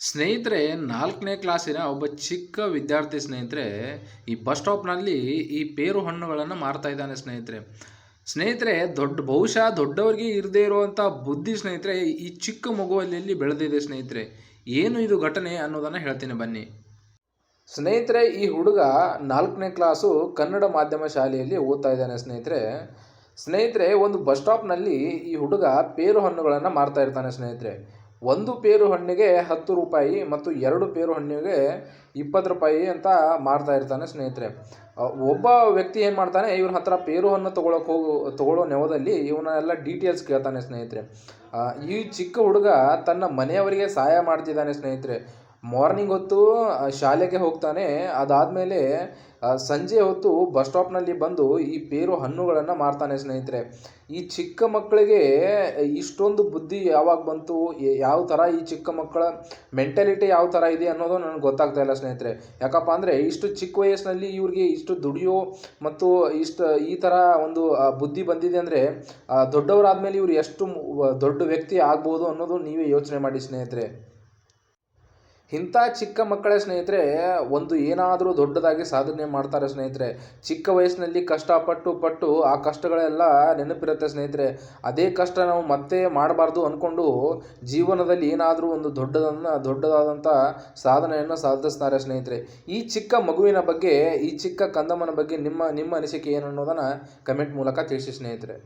ಸ್ನೇಹಿತರೆ, ನಾಲ್ಕನೇ ಕ್ಲಾಸಿನ ಒಬ್ಬ ಚಿಕ್ಕ ವಿದ್ಯಾರ್ಥಿ ಸ್ನೇಹಿತರೆ, ಈ ಬಸ್ ಸ್ಟಾಪ್ನಲ್ಲಿ ಈ ಪೇರು ಹಣ್ಣುಗಳನ್ನು ಮಾರ್ತಾ ಇದ್ದಾನೆ ಸ್ನೇಹಿತರೆ. ಸ್ನೇಹಿತರೆ, ದೊಡ್ಡ, ಬಹುಶಃ ದೊಡ್ಡವರಿಗೆ ಇರದೇ ಇರುವಂಥ ಬುದ್ಧಿ ಸ್ನೇಹಿತರೆ, ಈ ಚಿಕ್ಕ ಮಗುವಲ್ಲಿ ಬೆಳೆದಿದೆ ಸ್ನೇಹಿತರೆ? ಏನು ಇದು ಘಟನೆ ಅನ್ನೋದನ್ನು ಹೇಳ್ತೀನಿ ಬನ್ನಿ. ಸ್ನೇಹಿತರೆ, ಈ ಹುಡುಗ ನಾಲ್ಕನೇ ಕ್ಲಾಸು ಕನ್ನಡ ಮಾಧ್ಯಮ ಶಾಲೆಯಲ್ಲಿ ಓದ್ತಾ ಇದ್ದಾನೆ ಸ್ನೇಹಿತರೆ. ಸ್ನೇಹಿತರೆ, ಒಂದು ಬಸ್ ಸ್ಟಾಪ್ನಲ್ಲಿ ಈ ಹುಡುಗ ಪೇರು ಹಣ್ಣುಗಳನ್ನು ಮಾರ್ತಾ ಇರ್ತಾನೆ ಸ್ನೇಹಿತರೆ. ಒಂದು ಪೇರು ಹಣ್ಣಿಗೆ ಹತ್ತು ರೂಪಾಯಿ ಮತ್ತು ಎರಡು ಪೇರು ಹಣ್ಣಿಗೆ ಇಪ್ಪತ್ತು ರೂಪಾಯಿ ಅಂತ ಮಾರ್ತಾ ಇರ್ತಾನೆ ಸ್ನೇಹಿತರೆ. ಒಬ್ಬ ವ್ಯಕ್ತಿ ಏನು ಮಾಡ್ತಾನೆ, ಇವ್ರ ಹತ್ರ ಪೇರು ಹಣ್ಣು ತೊಗೊಳಕ್ಕೆ ಹೋಗು ತೊಗೊಳ್ಳೋ ನೆವದಲ್ಲಿ ಇವನ್ನೆಲ್ಲ ಡೀಟೇಲ್ಸ್ ಕೇಳ್ತಾನೆ ಸ್ನೇಹಿತರೆ. ಈ ಚಿಕ್ಕ ಹುಡುಗ ತನ್ನ ಮನೆಯವರಿಗೆ ಸಹಾಯ ಮಾಡ್ತಿದ್ದಾನೆ ಸ್ನೇಹಿತರೆ. ಮಾರ್ನಿಂಗ್ ಹೊತ್ತು ಶಾಲೆಗೆ ಹೋಗ್ತಾನೆ. ಅದಾದಮೇಲೆ ಸಂಜೆ ಹೊತ್ತು ಬಸ್ ಸ್ಟಾಪ್ನಲ್ಲಿ ಬಂದು ಈ ಪೇರು ಹಣ್ಣುಗಳನ್ನು ಮಾರ್ತಾನೆ ಸ್ನೇಹಿತರೆ. ಈ ಚಿಕ್ಕ ಮಕ್ಕಳಿಗೆ ಇಷ್ಟೊಂದು ಬುದ್ಧಿ ಯಾವಾಗ ಬಂತು? ಯಾವ ಥರ ಈ ಚಿಕ್ಕ ಮಕ್ಕಳ ಮೆಂಟಾಲಿಟಿ ಯಾವ ಥರ ಇದೆ ಅನ್ನೋದು ನನಗೆ ಗೊತ್ತಾಗ್ತಾ ಇಲ್ಲ ಸ್ನೇಹಿತರೆ. ಯಾಕಪ್ಪ ಅಂದರೆ ಇಷ್ಟು ಚಿಕ್ಕ ವಯಸ್ಸಿನಲ್ಲಿ ಇವ್ರಿಗೆ ಇಷ್ಟು ದುಡಿಯೋ ಮತ್ತು ಇಷ್ಟು ಈ ಥರ ಒಂದು ಬುದ್ಧಿ ಬಂದಿದೆ ಅಂದರೆ ದೊಡ್ಡವರಾದ್ಮೇಲೆ ಇವ್ರು ಎಷ್ಟು ದೊಡ್ಡ ವ್ಯಕ್ತಿ ಆಗ್ಬೋದು ಅನ್ನೋದು ನೀವೇ ಯೋಚನೆ ಮಾಡಿ ಸ್ನೇಹಿತರೆ. ಇಂಥ ಚಿಕ್ಕ ಮಕ್ಕಳ ಸ್ನೇಹಿತರೆ, ಒಂದು ಏನಾದರೂ ದೊಡ್ಡದಾಗಿ ಸಾಧನೆ ಮಾಡ್ತಾರೆ ಸ್ನೇಹಿತರೆ. ಚಿಕ್ಕ ವಯಸ್ಸಿನಲ್ಲಿ ಕಷ್ಟಪಟ್ಟು ಪಟ್ಟು ಆ ಕಷ್ಟಗಳೆಲ್ಲ ನೆನಪಿರುತ್ತೆ ಸ್ನೇಹಿತರೆ. ಅದೇ ಕಷ್ಟ ನಾವು ಮತ್ತೆ ಮಾಡಬಾರ್ದು ಅಂದ್ಕೊಂಡು ಜೀವನದಲ್ಲಿ ಏನಾದರೂ ಒಂದು ದೊಡ್ಡದನ್ನ, ದೊಡ್ಡದಾದಂಥ ಸಾಧನೆಯನ್ನು ಸಾಧಿಸ್ತಾರೆ ಸ್ನೇಹಿತರೆ. ಈ ಚಿಕ್ಕ ಮಗುವಿನ ಬಗ್ಗೆ, ಈ ಚಿಕ್ಕ ಕಂದಮ್ಮನ ಬಗ್ಗೆ ನಿಮ್ಮ ನಿಮ್ಮ ಅನಿಸಿಕೆ ಏನು ಅನ್ನೋದನ್ನು ಕಮೆಂಟ್ ಮೂಲಕ ತಿಳಿಸಿ ಸ್ನೇಹಿತರೆ.